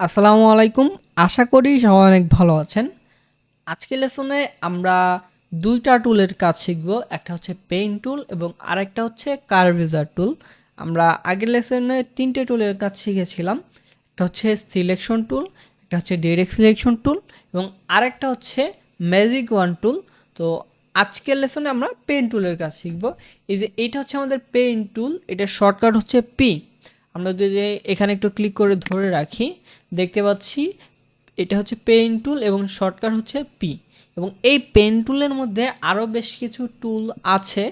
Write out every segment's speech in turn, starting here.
আসসালামু আলাইকুম। আশা করি সবাই অনেক ভালো আছেন। আজকের লেসনে আমরা দুইটা টুলের কাজ শিখব। একটা হচ্ছে পেইন টুল এবং আরেকটা হচ্ছে কার্ভিজার টুল। আমরা আগের লেসনে তিনটে টুলের কাজ শিখেছিলাম। একটা হচ্ছে সিলেকশন টুল, একটা হচ্ছে ডিরেক্ট সিলেকশন টুল এবং আরেকটা হচ্ছে ম্যাজিক ওয়ান টুল। তো আজকের লেসনে আমরা পেন টুলের কাজ শিখব। এই যে এইটা হচ্ছে আমাদের পেইন টুল, এটা শর্টকাট হচ্ছে পি। আমরা যদি এখানে একটু ক্লিক করে ধরে রাখি, দেখতে পাচ্ছি এটা হচ্ছে পেন টুল এবং শর্টকাট হচ্ছে পি এবং এই পেন টুলের মধ্যে আরও বেশ কিছু টুল আছে,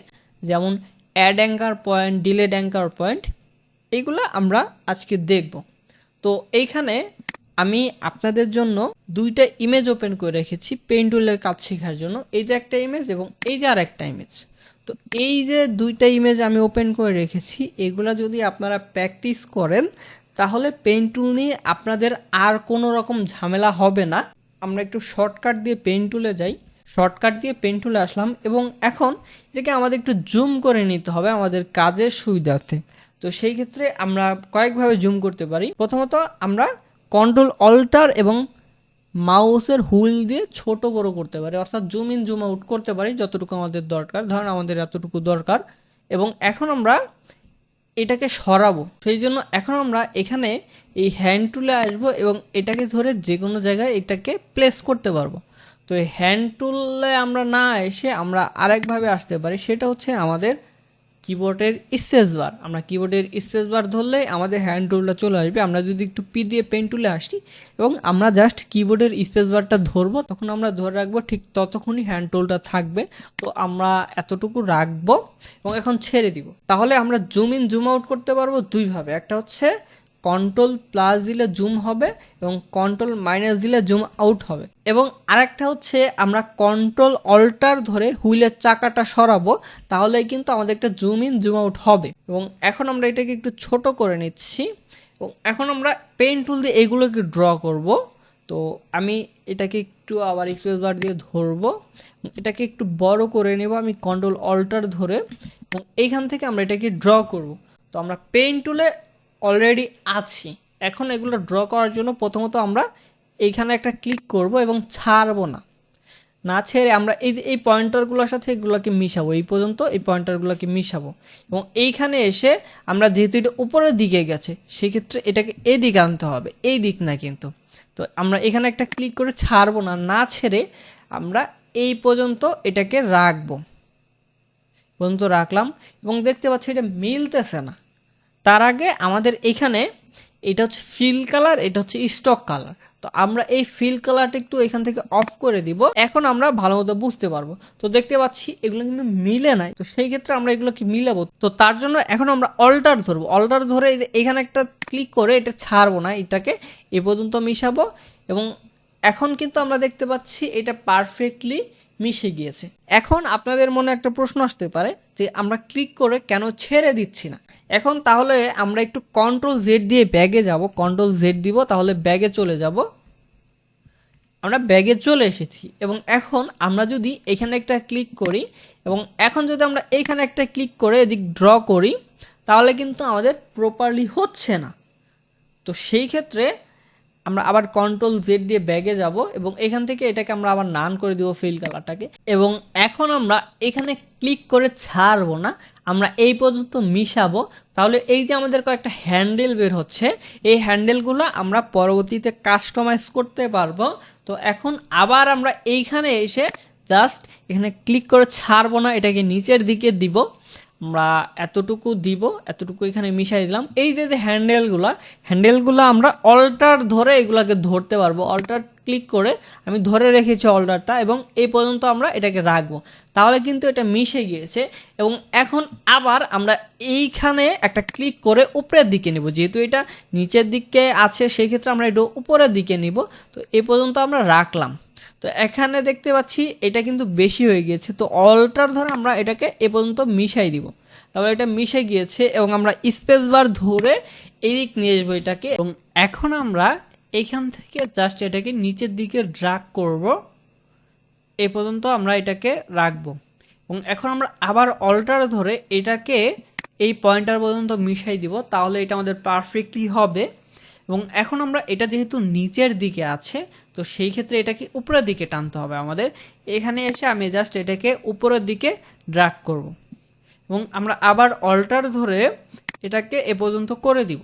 যেমন add anchor point delete anchor point এইগুলো আমরা আজকে দেখব। তো এইখানে আমি আপনাদের জন্য দুইটা ইমেজ ওপেন করে রেখেছি পেন টুলের কাজ শেখার জন্য। এই যে একটা ইমেজ এবং এই যে আর একটা ইমেজ তো এই যে দুইটা ইমেজ আমি ওপেন করে রেখেছি, এগুলা যদি আপনারা প্র্যাকটিস করেন, তাহলে পেন টুল নিয়ে আপনাদের আর কোনো রকম ঝামেলা হবে না। আমরা একটু শর্টকাট দিয়ে পেন টুলে যাই। শর্টকাট দিয়ে পেন টুলে আসলাম এবং এখন এটাকে আমাদের একটু জুম করে নিতে হবে আমাদের কাজের সুবিধার্থে। তো সেই ক্ষেত্রে আমরা কয়েকভাবে জুম করতে পারি। প্রথমত আমরা কন্ট্রোল অল্টার এবং মাউসের হুইল দিয়ে ছোট বড় করতে পারি। অর্থাৎ জুম ইন জুম আউট করতে পারি যতটুকু আমাদের দরকার। ধরেন আমাদের এতটুকু দরকার। এবং এখন আমরা এটাকে সরাবো। সেই জন্য এখন আমরা এখানে এই হ্যান্ড টুলে আসব এবং এটাকে ধরে যে কোনো জায়গায় এটাকে প্লেস করতে পারব। তো এই হ্যান্ড টুলে আমরা না এসে আমরা আরেকভাবে আসতে পারি। সেটা হচ্ছে আমাদের কিবোর্ডের স্পেস বার আমরা কিবোর্ডের স্পেস বার ধরলে আমাদের হ্যান্ড টুলটা চলে আসবে। আমরা যদি একটু পি দিয়ে পেন টুলে আসি এবং আমরা জাস্ট কিবোর্ডের স্পেস বারটা ধরবো, তখন আমরা ধরে রাখব ঠিক ততক্ষণই হ্যান্ড টুলটা থাকবে। তো আমরা এতটুকু রাখব এবং এখন ছেড়ে দিব। তাহলে আমরা জুম ইন জুম আউট করতে পারব দুইভাবে। একটা হচ্ছে কন্ট্রোল প্লাস দিলে জুম হবে এবং কন্ট্রোল মাইনাস দিলে জুম আউট হবে। এবং আরেকটা হচ্ছে আমরা কন্ট্রোল অল্টার ধরে হুইলের চাকাটা সরাবো, তাহলে কিন্তু আমাদের একটা জুম ইন জুম আউট হবে। এবং এখন আমরা এটাকে একটু ছোট করে নিচ্ছি। এবং এখন আমরা পেন টুল দিয়ে এগুলোকে ড্র করব। তো আমি এটাকে একটু আবার এক্সপ্রেস বার দিয়ে ধরবো। এটাকে একটু বড় করে নেব আমি কন্ট্রোল অল্টার ধরে। এবং এইখান থেকে আমরা এটাকে ড্র করব। তো আমরা পেন টুলে অলরেডি আছি। এখন এগুলো ড্র করার জন্য প্রথমত আমরা এইখানে একটা ক্লিক করব এবং ছাড়বো না। না ছেড়ে আমরা এই যে এই পয়েন্টারগুলোর সাথে এগুলোকে মিশাবো, এই পর্যন্ত এই পয়েন্টারগুলোকে মিশাবো। এবং এইখানে এসে আমরা যেহেতু এটা উপরের দিকে গেছে, সেক্ষেত্রে এটাকে এই দিকে আনতে হবে, এই দিক না কিন্তু। তো আমরা এখানে একটা ক্লিক করে ছাড়বো না না ছেড়ে আমরা এই পর্যন্ত এটাকে রাখব। পর্যন্ত রাখলাম এবং দেখতে পাচ্ছি এটা মিলতেছে না। তার আগে আমাদের এখানে এটা হচ্ছে ফিল কালার এটা হচ্ছে স্টক কালার তো আমরা এই ফিল কালারটা একটু এখান থেকে অফ করে দিব। এখন আমরা ভালো মতো বুঝতে পারব। তো দেখতে পাচ্ছি এগুলো কিন্তু মিলে নাই। তো সেই ক্ষেত্রে আমরা এগুলোকে মিলাবো? তো তার জন্য এখন আমরা অল্টার ধরবো। অল্টার ধরে এখানে একটা ক্লিক করে এটা ছাড়বো না, এটাকে এ পর্যন্ত মিশাবো। এবং এখন কিন্তু আমরা দেখতে পাচ্ছি এটা পারফেক্টলি মিশে গিয়েছে। এখন আপনাদের মনে একটা প্রশ্ন আসতে পারে যে আমরা ক্লিক করে কেন ছেড়ে দিচ্ছি না? এখন তাহলে আমরা একটু কন্ট্রোল জেড দিয়ে ব্যাগে যাব কন্ট্রোল জেড দিব, তাহলে ব্যাগে চলে যাব। আমরা ব্যাগে চলে এসেছি এবং এখন আমরা যদি এখানে একটা ক্লিক করি এবং এখন যদি আমরা এইখানে একটা ক্লিক করে এদিক ড্র করি, তাহলে কিন্তু আমাদের প্রপারলি হচ্ছে না। তো সেই ক্ষেত্রে আমরা আবার কন্ট্রোল জেড দিয়ে ব্যাগে যাব এবং এখান থেকে এটাকে আমরা আবার নান করে দেবো ফিল কালারটাকে এবং এখন আমরা এখানে ক্লিক করে ছাড়বো না, আমরা এই পর্যন্ত মিশাবো। তাহলে এই যে আমাদের কয়েকটা হ্যান্ডেল বের হচ্ছে, এই হ্যান্ডেলগুলো আমরা পরবর্তীতে কাস্টমাইজ করতে পারব। তো এখন আবার আমরা এইখানে এসে জাস্ট এখানে ক্লিক করে ছাড়বো না, এটাকে নিচের দিকে দিব। আমরা এতটুকু দিব, এতটুকু এখানে মিশাই দিলাম। এই যে যে হ্যান্ডেলগুলো হ্যান্ডেলগুলো আমরা অল্টার ধরে এগুলাকে ধরতে পারব। অল্টার ক্লিক করে আমি ধরে রেখেছি অল্টারটা এবং এই পর্যন্ত আমরা এটাকে রাখব। তাহলে কিন্তু এটা মিশে গিয়েছে এবং এখন আবার আমরা এইখানে একটা ক্লিক করে উপরের দিকে নিব। যেহেতু এটা নিচের দিকে আছে সেই ক্ষেত্রে আমরা এটা উপরের দিকে নিব। তো এই পর্যন্ত আমরা রাখলাম। তো এখানে দেখতে পাচ্ছি এটা কিন্তু বেশি হয়ে গিয়েছে। তো অল্টার ধরে আমরা এটাকে এ পর্যন্ত মিশাই দিব। তারপরে এটা মিশে গিয়েছে এবং আমরা স্পেস বার ধরে এদিক নিয়ে আসব এটাকে। এবং এখন আমরা এখান থেকে জাস্ট এটাকে নিচের দিকে ড্রাগ করব। এ পর্যন্ত আমরা এটাকে রাখব। এবং এখন আমরা আবার অল্টার ধরে এটাকে এই পয়েন্টার পর্যন্ত মিশাই দিব। তাহলে এটা আমাদের পারফেক্টলি হবে। এবং এখন আমরা এটা যেহেতু নিচের দিকে আছে, তো সেই ক্ষেত্রে এটাকে উপরের দিকে টানতে হবে আমাদের। এখানে এসে আমি জাস্ট এটাকে উপরের দিকে ড্রাগ করব। এবং আমরা আবার অল্টার ধরে এটাকে এ পর্যন্ত করে দিব।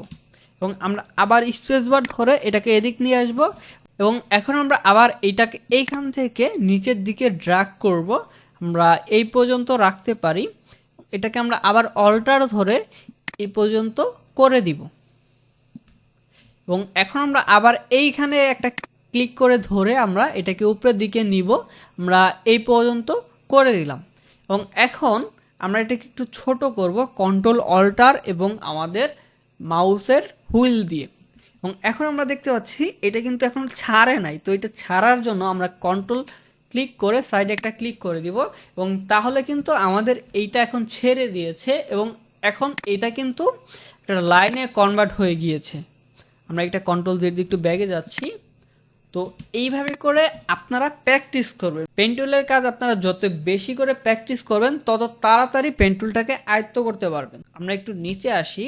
এবং আমরা আবার স্ট্রেস বার ধরে এটাকে এদিক নিয়ে আসব। এবং এখন আমরা আবার এইটাকে এইখান থেকে নিচের দিকে ড্রাগ করব। আমরা এই পর্যন্ত রাখতে পারি। এটাকে আমরা আবার অল্টার ধরে এই পর্যন্ত করে দিব। এবং এখন আমরা আবার এইখানে একটা ক্লিক করে ধরে আমরা এটাকে উপরের দিকে নিব। আমরা এই পর্যন্ত করে দিলাম। এবং এখন আমরা এটাকে একটু ছোট করব কন্ট্রোল অল্টার এবং আমাদের মাউসের হুইল দিয়ে। এবং এখন আমরা দেখতে পাচ্ছি এটা কিন্তু এখন ছাড়ে নাই। তো এটা ছাড়ার জন্য আমরা কন্ট্রোল ক্লিক করে সাইডে একটা ক্লিক করে দিব। এবং তাহলে কিন্তু আমাদের এইটা এখন ছেড়ে দিয়েছে এবং এখন এটা কিন্তু একটা লাইনে কনভার্ট হয়ে গিয়েছে। আমরা একটা কন্ট্রোল জেড দিয়ে একটু ব্যাগে যাচ্ছি। তো এইভাবে করে আপনারা প্র্যাকটিস করবেন। পেন্টুলের কাজ আপনারা যত বেশি করে প্র্যাকটিস করবেন, তত তাড়াতাড়ি পেন্টুলটাকে আয়ত্ত করতে পারবেন। আমরা একটু নিচে আসি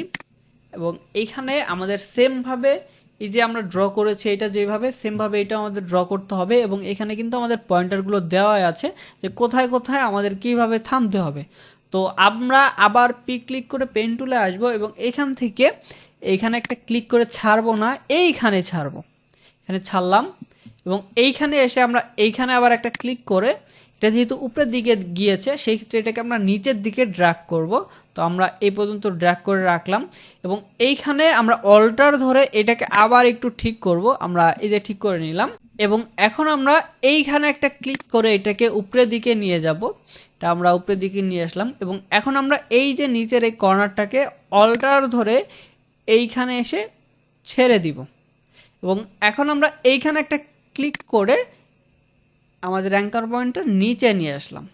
এবং এইখানে আমাদের সেমভাবে এই যে আমরা ড্র করেছি, এটা যেভাবে সেমভাবে এটা আমাদের ড্র করতে হবে এবং এখানে কিন্তু আমাদের পয়েন্টারগুলো দেওয়াই আছে যে কোথায় কোথায় আমাদের কীভাবে থামতে হবে। তো আমরা আবার পি ক্লিক করে পেন টুলে আসব এবং এখান থেকে এইখানে একটা ক্লিক করে ছাড়বো না, এইখানে ছাড়বো। এখানে ছাড়লাম এবং এইখানে এসে আমরা এইখানে আবার একটা ক্লিক করে, এটা যেহেতু উপরের দিকে গিয়েছে, সেই ক্ষেত্রে এটাকে আমরা নিচের দিকে ড্র্যাগ করব। তো আমরা এই পর্যন্ত ড্র্যাগ করে রাখলাম এবং এইখানে আমরা অল্টার ধরে এটাকে আবার একটু ঠিক করব। আমরা এই যে ঠিক করে নিলাম। এবং এখন আমরা এইখানে একটা ক্লিক করে এটাকে উপরের দিকে নিয়ে যাব। এটা আমরা উপরের দিকে নিয়ে আসলাম এবং এখন আমরা এই যে নিচের এই কর্নারটাকে অল্টার ধরে এইখানে এসে ছেড়ে দিব। এবং এখন আমরা এইখানে একটা ক্লিক করে আমাদের অ্যাঙ্কার পয়েন্টটা নিচে নিয়ে আসলাম।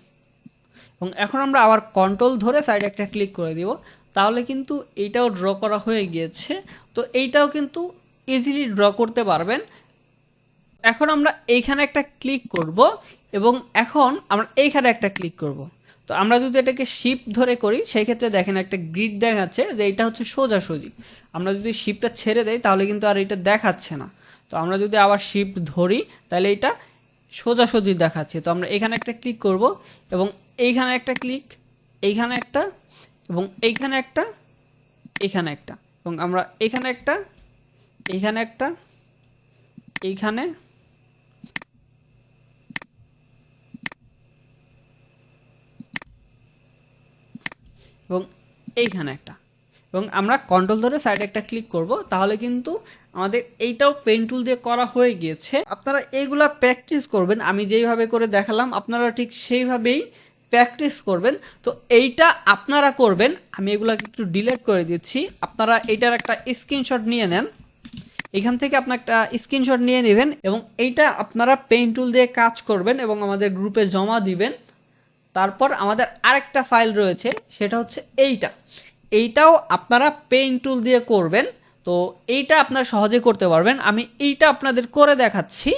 এবং এখন আমরা আবার কন্ট্রোল ধরে সাইডে একটা ক্লিক করে দিব। তাহলে কিন্তু এইটাও ড্র করা হয়ে গিয়েছে। তো এইটাও কিন্তু ইজিলি ড্র করতে পারবেন। এখন আমরা এইখানে একটা ক্লিক করব এবং এখন আমরা এইখানে একটা ক্লিক করব। তো আমরা যদি এটাকে শিপ ধরে করি, সেই ক্ষেত্রে দেখেন একটা গ্রিড দেখাচ্ছে যে এটা হচ্ছে সোজাসুজি। আমরা যদি শিপটা ছেড়ে দেই, তাহলে কিন্তু আর এটা দেখাচ্ছে না। তো আমরা যদি আবার শিপ ধরি, তাহলে এটা সোজাসুজি দেখাচ্ছে। তো আমরা এখানে একটা ক্লিক করব এবং এইখানে একটা ক্লিক এইখানে একটা এবং এইখানে একটা এইখানে একটা। এবং আমরা এখানে একটা, এইখানে একটা, এইখানে এবং এইখানে একটা। এবং আমরা কন্ট্রোল ধরে সাইডে একটা ক্লিক করব, তাহলে কিন্তু আমাদের এইটাও পেন টুল দিয়ে করা হয়ে গিয়েছে। আপনারা এইগুলা প্র্যাকটিস করবেন, আমি যেইভাবে করে দেখালাম, আপনারা ঠিক সেইভাবেই প্র্যাকটিস করবেন। তো এইটা আপনারা করবেন, আমি এগুলাকে একটু ডিলিট করে দিচ্ছি। আপনারা এইটার একটা স্ক্রিনশট নিয়ে নেন। এখান থেকে আপনার একটা স্ক্রিনশট নিয়ে নেবেন এবং এইটা আপনারা পেন টুল দিয়ে কাজ করবেন এবং আমাদের গ্রুপে জমা দিবেন। তারপর আমাদের আরেকটা ফাইল রয়েছে, সেটা হচ্ছে এইটা। এইটাও আপনারা পেইন টুল দিয়ে করবেন, তো এইটা আপনারা সহজে করতে পারবেন। আমি এইটা আপনাদের করে দেখাচ্ছি।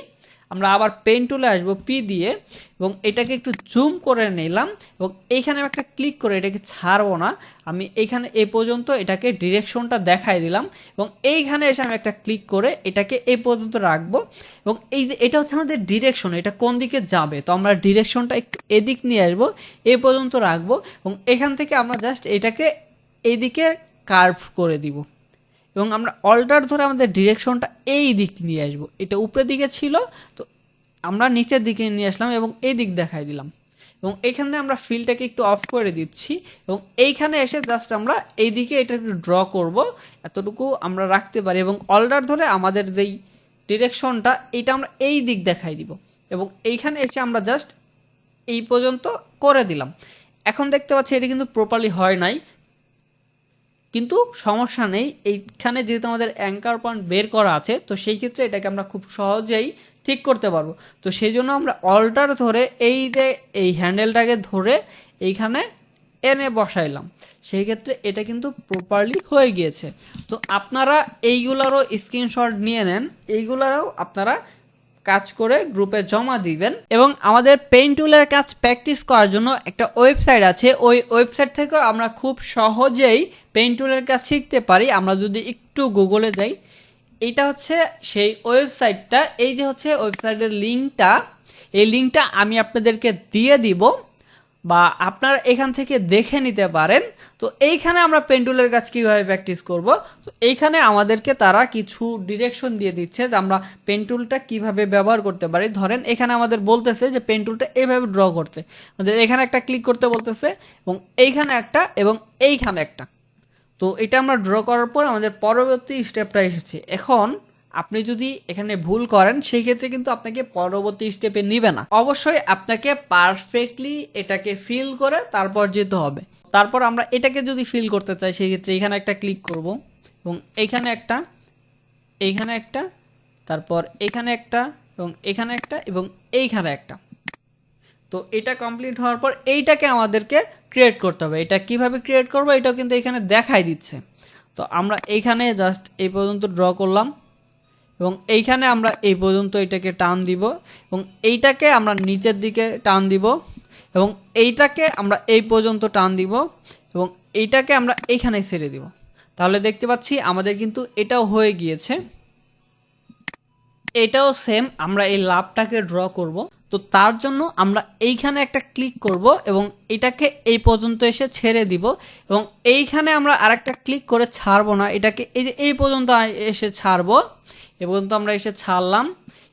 আমরা আবার পেন টুলে আসব পি দিয়ে, এবং এটাকে একটু জুম করে নিলাম, এবং এইখানে আমি একটা ক্লিক করে এটাকে ছাড়বো না। আমি এইখানে এ পর্যন্ত এটাকে ডিরেকশনটা দেখাই দিলাম, এবং এইখানে এসে আমি একটা ক্লিক করে এটাকে এই পর্যন্ত রাখব। এবং এই যে এটা হচ্ছে আমাদের ডিরেকশন এটা কোন দিকে যাবে? তো আমরা ডিরেকশনটা একটু এদিক নিয়ে আসব, এ পর্যন্ত রাখব, এবং এখান থেকে আমরা জাস্ট এটাকে এইদিকে কার্ভ করে দিব। এবং আমরা অল্টার ধরে আমাদের ডিরেকশনটা এই দিক নিয়ে আসব। এটা উপরের দিকে ছিল, তো আমরা নিচের দিকে নিয়ে আসলাম এবং এই দিক দেখাই দিলাম। এবং এইখানে আমরা ফিলটাকে একটু অফ করে দিচ্ছি এবং এইখানে এসে জাস্ট আমরা এই দিকে এটা একটু ড্র করব, এতটুকু আমরা রাখতে পারি এবং অল্টার ধরে আমাদের যেই ডিরেকশনটা এইটা আমরা এই দিক দেখাই দিব। এবং এইখানে এসে আমরা জাস্ট এই পর্যন্ত করে দিলাম। এখন দেখতে পাচ্ছি এটা কিন্তু প্রপারলি হয় নাই কিন্তু সমস্যা নেই। এইখানে যেহেতু আমাদের অ্যাঙ্কার পয়েন্ট বের করা আছে, তো সেই ক্ষেত্রে এটাকে আমরা খুব সহজেই ঠিক করতে পারব। তো সেই জন্য আমরা অল্টার ধরে এই যে এই হ্যান্ডেলটাকে ধরে এইখানে এনে বসাইলাম। সেই ক্ষেত্রে এটা কিন্তু প্রপারলি হয়ে গিয়েছে। তো আপনারা এইগুলারও স্ক্রিনশট নিয়ে নেন। এইগুলারও আপনারা কাজ করে গ্রুপে জমা দিবেন। এবং আমাদের পেইন টুলের কাজ প্র্যাকটিস করার জন্য একটা ওয়েবসাইট আছে। ওই ওয়েবসাইট থেকেও আমরা খুব সহজেই পেইন টুলের কাজ শিখতে পারি। আমরা যদি একটু গুগলে যাই, এটা হচ্ছে সেই ওয়েবসাইটটা এই যে হচ্ছে ওয়েবসাইটের লিঙ্কটা এই লিঙ্কটা আমি আপনাদেরকে দিয়ে দিব। বা আপনারা এখান থেকে দেখে নিতে পারেন। তো এইখানে আমরা পেন্টুলের কাজ কীভাবে প্র্যাকটিস করব? তো এইখানে আমাদেরকে তারা কিছু ডিরেকশন দিয়ে দিচ্ছে যে আমরা পেন্টুলটা কীভাবে ব্যবহার করতে পারি। ধরেন এখানে আমাদের বলতেছে যে পেন্টুলটা এভাবে ড্র করতে। আমাদের এখানে একটা ক্লিক করতে বলতেছে এবং এইখানে একটা এবং এইখানে একটা। তো এটা আমরা ড্র করার পর আমাদের পরবর্তী স্টেপটা এসেছে। এখন আপনি যদি এখানে ভুল করেন সেই ক্ষেত্রে কিন্তু আপনাকে পরবর্তী স্টেপে নিবে না। অবশ্যই আপনাকে পারফেক্টলি এটাকে ফিল করে তারপর যেতে হবে। তারপর আমরা এটাকে যদি ফিল করতে চাই সেই ক্ষেত্রে এখানে একটা ক্লিক করব এবং এইখানে একটা এইখানে একটা, তারপর এখানে একটা এবং এখানে একটা এবং এইখানে একটা। তো এটা কমপ্লিট হওয়ার পর এইটাকে আমাদেরকে ক্রিয়েট করতে হবে। এটা কীভাবে ক্রিয়েট করব, এটাও কিন্তু এখানে দেখাই দিচ্ছে। তো আমরা এইখানে জাস্ট এই পর্যন্ত ড্র করলাম। এবং এইখানে আমরা এই পর্যন্ত এটাকে টান দিব এবং এইটাকে আমরা নিচের দিকে টান দিব এবং এইটাকে আমরা এই পর্যন্ত টান দিব এবং এইটাকে আমরা এইখানে ছেড়ে দিব। তাহলে দেখতে পাচ্ছি আমাদের কিন্তু এটাও হয়ে গিয়েছে। এটাও সেম আমরা এই লাভটাকে ড্র করব। তো তার জন্য আমরা এইখানে একটা ক্লিক করব এবং এটাকে এই পর্যন্ত এসে ছেড়ে দিব এবং এইখানে আমরা আরেকটা ক্লিক করে ছাড়বো না, এটাকে এই যে এই পর্যন্ত এসে ছাড়বো, এ পর্যন্ত আমরা এসে ছাড়লাম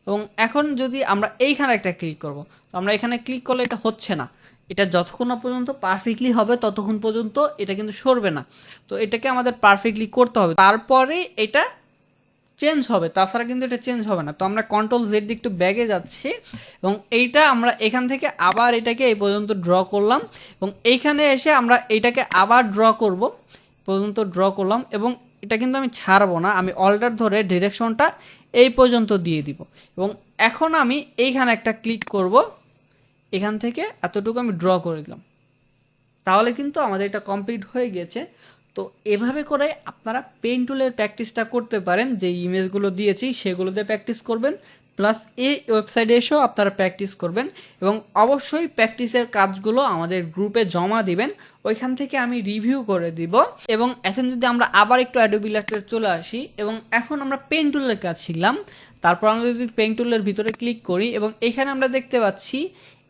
এবং এখন যদি আমরা এইখানে একটা ক্লিক করব, তো আমরা এখানে ক্লিক করলে এটা হচ্ছে না। এটা যতক্ষণ না পর্যন্ত পারফেক্টলি হবে ততক্ষণ পর্যন্ত এটা কিন্তু সরবে না। তো এটাকে আমাদের পারফেক্টলি করতে হবে। তারপরে এটা চেঞ্জ হবে, তাছাড়া কিন্তু এটা চেঞ্জ হবে না। তো আমরা কন্ট্রোল জেড দিয়ে একটু ব্যাগে যাচ্ছি এবং এইটা আমরা এখান থেকে আবার এটাকে এই পর্যন্ত ড্র করলাম এবং এইখানে এসে আমরা এইটাকে আবার ড্র করব পর্যন্ত ড্র করলাম এবং এটা কিন্তু আমি ছাড়বো না, আমি অল্টার ধরে ডিরেকশনটা এই পর্যন্ত দিয়ে দিব। এবং এখন আমি এইখানে একটা ক্লিক করব, এখান থেকে এতটুকু আমি ড্র করে দিলাম। তাহলে কিন্তু আমাদের এটা কমপ্লিট হয়ে গিয়েছে তো এভাবে করে আপনারা পেন টুলের প্র্যাকটিসটা করতে পারেন। যে ইমেজগুলো দিয়েছি সেগুলোতে প্র্যাকটিস করবেন। প্লাস এই ওয়েবসাইটে এসেও আপনারা প্র্যাকটিস করবেন এবং অবশ্যই প্র্যাকটিসের কাজগুলো আমাদের গ্রুপে জমা দিবেন। ওইখান থেকে আমি রিভিউ করে দিব। এবং এখন যদি আমরা আবার একটু অ্যাডোবি চলে আসি, এবং এখন আমরা পেন টুলের কাজ শিখলাম। তারপর আমরা যদি পেন টুলের ভিতরে ক্লিক করি, এবং এখানে আমরা দেখতে পাচ্ছি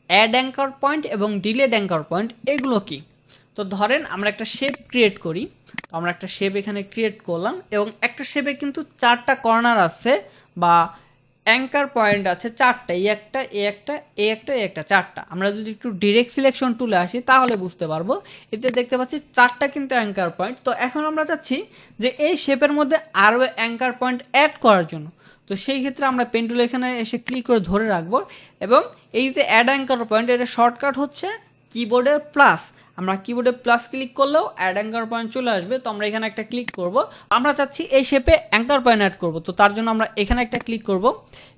অ্যাড অ্যাঙ্কার পয়েন্ট এবং ডিলেড অ্যাঙ্কার পয়েন্ট এগুলো কি? তো ধরেন আমরা একটা শেপ ক্রিয়েট করি, তো আমরা একটা শেপ এখানে ক্রিয়েট করলাম এবং একটা শেপে কিন্তু চারটা কর্নার আছে বা অ্যাঙ্কার পয়েন্ট আছে চারটা, এই একটা এ একটা এ একটা এ একটা, চারটা। আমরা যদি একটু ডিরেক্ট সিলেকশন টুলে আসি, তাহলে বুঝতে পারব। এতে দেখতে পাচ্ছি চারটা কিন্তু অ্যাঙ্কার পয়েন্ট তো এখন আমরা চাচ্ছি যে এই শেপের মধ্যে আরও অ্যাঙ্কার পয়েন্ট অ্যাড করার জন্য। তো সেই ক্ষেত্রে আমরা পেন্টুল এখানে এসে ক্লিক করে ধরে রাখব এবং এই যে অ্যাড অ্যাঙ্কার পয়েন্ট এটা শর্টকাট হচ্ছে কিবোর্ডের প্লাস আমরা কিবোর্ডে প্লাস ক্লিক করলেও অ্যাড অ্যাঙ্কার পয়েন্ট চলে আসবে, তো আমরা এখানে একটা ক্লিক করব। আমরা চাচ্ছি এই শেপে অ্যাঙ্কার পয়েন্ট অ্যাড করব, তো তার জন্য আমরা এখানে একটা ক্লিক করব,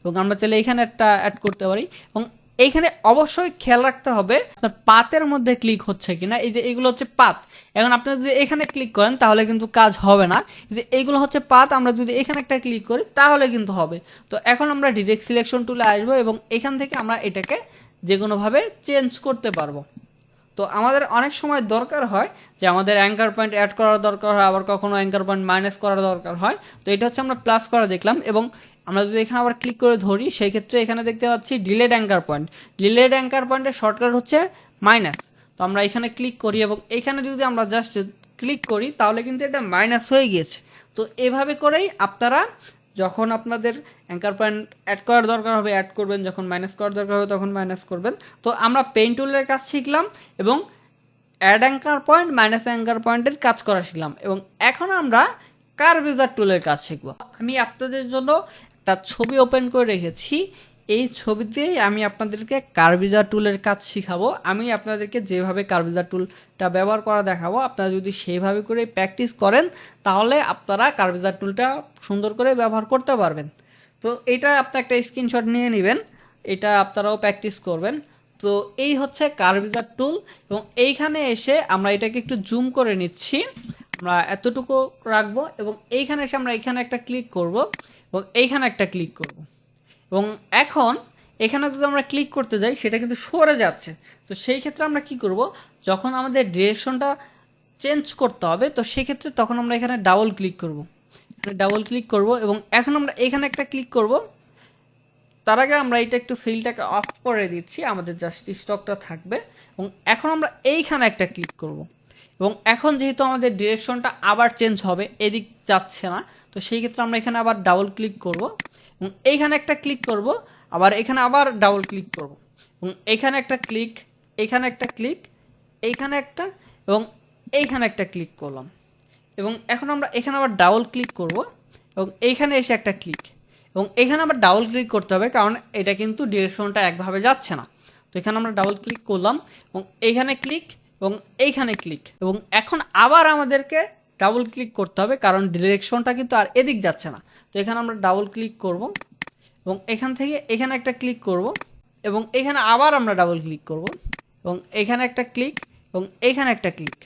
এবং আমরা চাইলে এখানে একটা অ্যাড করতে পারি, এবং এইখানে অবশ্যই খেয়াল রাখতে হবে, আপনার পাতের মধ্যে ক্লিক হচ্ছে কিনা, এই যে এগুলো হচ্ছে পাত, এখন আপনি যদি এখানে ক্লিক করেন, তাহলে কিন্তু কাজ হবে না যে এইগুলো হচ্ছে পাত, আমরা যদি এখানে একটা ক্লিক করি, তাহলে কিন্তু হবে, তো এখন আমরা ডিরেক্ট সিলেকশন টুলে আসব, এবং এখান থেকে আমরা এটাকে যে কোনোভাবে চেঞ্জ করতে পারব। তো আমাদের অনেক সময় দরকার হয় যে আমাদের অ্যাঙ্কার পয়েন্ট অ্যাড করার দরকার হয়, আবার কখনো অ্যাঙ্কার পয়েন্ট মাইনাস করার দরকার হয়। তো এটা হচ্ছে আমরা প্লাস করা দেখলাম এবং আমরা যদি এখানে আবার ক্লিক করে ধরি, সেই ক্ষেত্রে এখানে দেখতে পাচ্ছি delete anchor point delete anchor পয়েন্টের শর্টকাট হচ্ছে মাইনাস তো আমরা এখানে ক্লিক করি এবং এখানে যদি আমরা জাস্ট ক্লিক করি, তাহলে কিন্তু এটা মাইনাস হয়ে গিয়েছে। তো এভাবে করেই আপনারা যখন আপনাদের অ্যাঙ্কার পয়েন্ট অ্যাড করার দরকার হবে অ্যাড করবেন, যখন মাইনাস করার দরকার হবে, তখন মাইনাস করবেন। তো আমরা পেন টুলের কাজ শিখলাম এবং add anchor point minus anchor পয়েন্টের কাজ করা শিখলাম। এবং এখন আমরা কার্ভেজার টুলের কাজ শিখব। আমি আপনাদের জন্য একটা ছবি ওপেন করে রেখেছি। এই ছবিতেই আমি আপনাদেরকে কার্ভিজার টুলের কাজ শিখাবো। আমি আপনাদেরকে যেভাবে কার্ভিজার টুলটা ব্যবহার করা দেখাবো, আপনারা যদি সেইভাবে করে প্র্যাকটিস করেন, তাহলে আপনারা কার্ভিজার টুলটা সুন্দর করে ব্যবহার করতে পারবেন। তো এটা আপনি একটা স্ক্রিনশট নিয়ে নেবেন, এটা আপনারাও প্র্যাকটিস করবেন। তো এই হচ্ছে কার্ভিজার টুল এবং এইখানে এসে আমরা এটাকে একটু জুম করে নিচ্ছি। আমরা এতটুকু রাখব এবং এইখানে এসে আমরা এখানে একটা ক্লিক করব এবং এইখানে একটা ক্লিক করব। এবং এখন, এখানে যদি আমরা ক্লিক করতে যাই, সেটা কিন্তু সরে যাচ্ছে। তো সেই ক্ষেত্রে আমরা কি করব? যখন আমাদের ডিরেকশনটা চেঞ্জ করতে হবে, তো সেক্ষেত্রে তখন আমরা এখানে ডাবল ক্লিক করব। ডাবল ক্লিক করব এবং এখন আমরা এখানে একটা ক্লিক করব। তার আগে আমরা এটা একটু ফিলটাকে অফ করে দিচ্ছি, আমাদের জাস্ট স্টকটা থাকবে। এবং এখন আমরা এইখানে একটা ক্লিক করব। এবং এখন যেহেতু আমাদের ডিরেকশনটা আবার চেঞ্জ হবে, এদিক যাচ্ছে না, তো সেই ক্ষেত্রে আমরা এখানে আবার ডাবল ক্লিক করব এবং এইখানে একটা ক্লিক করব, আবার এখানে আবার ডাবল ক্লিক করব। এবং এইখানে একটা ক্লিক এইখানে একটা ক্লিক এইখানে একটা এবং এইখানে একটা ক্লিক করলাম। এবং এখন আমরা এখানে আবার ডাবল ক্লিক করব এবং এইখানে এসে একটা ক্লিক এবং এখানে আবার ডাবল ক্লিক করতে হবে, কারণ এটা কিন্তু ডিরেকশনটা একভাবে যাচ্ছে না। তো এখানে আমরা ডাবল ক্লিক করলাম এবং এইখানে ক্লিক এবং এইখানে ক্লিক এবং এখন আবার আমাদেরকে ডাবল ক্লিক করতে হবে, কারণ ডিরেকশনটা কিন্তু আর এদিক যাচ্ছে না। তো এখানে আমরা ডাবল ক্লিক করব, এবং এখান থেকে এখানে একটা ক্লিক করব, এবং এখানে আবার আমরা ডাবল ক্লিক করব, এবং এখানে একটা ক্লিক এবং এখানে একটা ক্লিক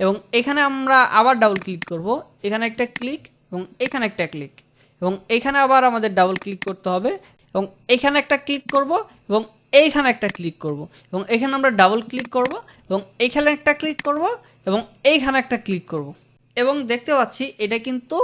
এবং এখানে আমরা আবার ডাবল ক্লিক করব, এখানে একটা ক্লিক এবং এখানে একটা ক্লিক এবং এখানে আবার আমাদের ডাবল ক্লিক করতে হবে, এবং এখানে একটা ক্লিক করব, এবং এইখানে একটা ক্লিক করব এবং এখানে আমরা ডাবল ক্লিক করব এবং এইখানে একটা ক্লিক করব এবং এইখানে একটা ক্লিক করব। এবং দেখতে পাচ্ছি এটা কিন্তু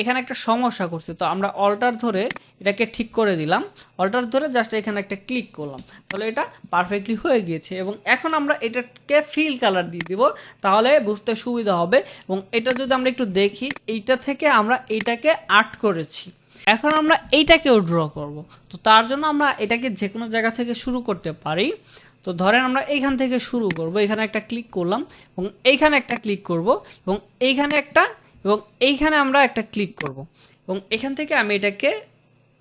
এখানে একটা সমস্যা করছে। তো আমরা অল্টার ধরে এটাকে ঠিক করে দিলাম। অল্টার ধরে জাস্ট এখানে একটা ক্লিক করলাম। তাহলে এটা পারফেক্টলি হয়ে গিয়েছে এবং এখন আমরা এটাকে ফিল কালার দিয়ে দিব। তাহলে বুঝতে সুবিধা হবে এবং এটা যদি আমরা একটু দেখি, এইটা থেকে আমরা এইটাকে আর্ট করেছি। এখন আমরা এইটাকেও ড্র করব। তো তার জন্য আমরা এটাকে যে কোনো জায়গা থেকে শুরু করতে পারি। তো ধরেন আমরা এইখান থেকে শুরু করব। এখানে একটা ক্লিক করলাম এবং এইখানে একটা ক্লিক করব এবং এইখানে একটা এবং এইখানে আমরা একটা ক্লিক করব। এবং এখান থেকে আমি এটাকে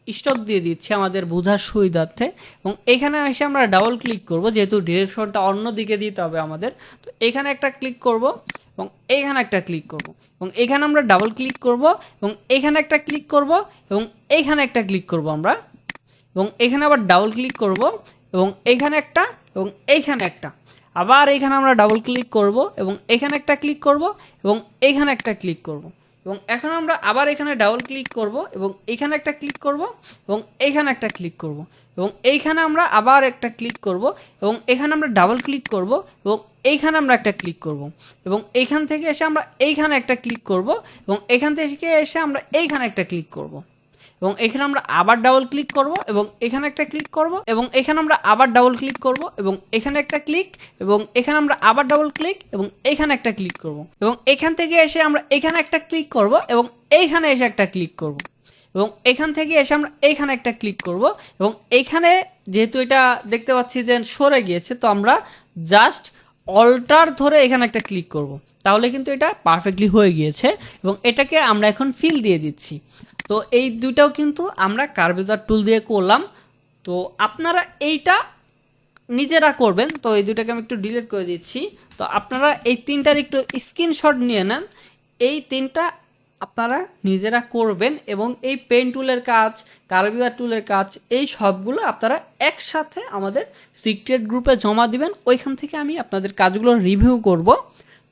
স্টপ দিয়ে দিচ্ছি আমাদের বোঝার সুবিধার্থে। এবং এখানে এসে আমরা ডাবল ক্লিক করব, যেহেতু ডিরেকশনটা অন্য দিকে দিতে হবে আমাদের। তো এখানে একটা ক্লিক করব এবং এইখানে একটা ক্লিক করব। এবং এখানে আমরা ডাবল ক্লিক করব এবং এখানে একটা ক্লিক করব এবং এইখানে একটা ক্লিক করব আমরা। এবং এখানে আবার ডাবল ক্লিক করব এবং এইখানে একটা এবং এইখানে একটা। আবার এখানে আমরা ডাবল ক্লিক করব এবং এখানে একটা ক্লিক করব এবং এইখানে একটা ক্লিক করব। এবং এখন আমরা আবার এখানে ডাবল ক্লিক করব এবং এইখানে একটা ক্লিক করব এবং এইখানে একটা ক্লিক করব। এবং এইখানে আমরা আবার একটা ক্লিক করব এবং এখানে আমরা ডাবল ক্লিক করব এবং এইখানে আমরা একটা ক্লিক করব। এবং এইখান থেকে এসে আমরা এইখানে একটা ক্লিক করব এবং এখান থেকে এসে আমরা এইখানে একটা ক্লিক করব। এবং এখানে আমরা আবার ডাবল ক্লিক করব এবং এখানে একটা ক্লিক করব এবং এখানে আমরা আবার ডাবল ক্লিক করব এবং এখানে একটা ক্লিক এবং এখানে আমরা আবার ডাবল ক্লিক এবং এখানে একটা ক্লিক করব এবং এখান থেকে এসে আমরা এখানে একটা ক্লিক করব এবং এইখানে এসে একটা ক্লিক করব এবং এখান থেকে এসে আমরা এইখানে একটা ক্লিক করব এবং এইখানে যেহেতু এটা দেখতে পাচ্ছি যে সরে গিয়েছে, তো আমরা জাস্ট অল্টার ধরে এখানে একটা ক্লিক করব। তাহলে কিন্তু এটা পারফেক্টলি হয়ে গিয়েছে এবং এটাকে আমরা এখন ফিল দিয়ে দিচ্ছি। তো এই দুইটাও কিন্তু আমরা কার্বেজার টুল দিয়ে করলাম। তো আপনারা এইটা নিজেরা করবেন। তো এই দুটাকে আমি একটু ডিলিট করে দিচ্ছি। তো আপনারা এই তিনটার একটু স্ক্রিনশট নিয়ে নেন। এই তিনটা আপনারা নিজেরা করবেন এবং এই পেন টুলের কাজ কার্বিজার টুলের কাজ, এই সবগুলো আপনারা একসাথে আমাদের সিক্রেট গ্রুপে জমা দিবেন। ওইখান থেকে আমি আপনাদের কাজগুলো রিভিউ করব।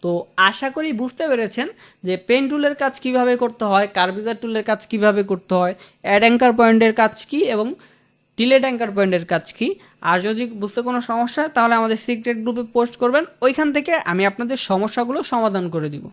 তো আশা করি বুঝতে পেরেছেন যে পেন টুলের কাজ কীভাবে করতে হয় কার্বিজার টুলের কাজ কীভাবে করতে হয় অ্যাড অ্যাঙ্কার পয়েন্টের কাজ কি এবং ডিলেট অ্যাঙ্কার পয়েন্টের কাজ কি। আর যদি বুঝতে কোনো সমস্যা তাহলে আমাদের সিক্রেট গ্রুপে পোস্ট করবেন, ওইখান থেকে আমি আপনাদের সমস্যাগুলো সমাধান করে দিব।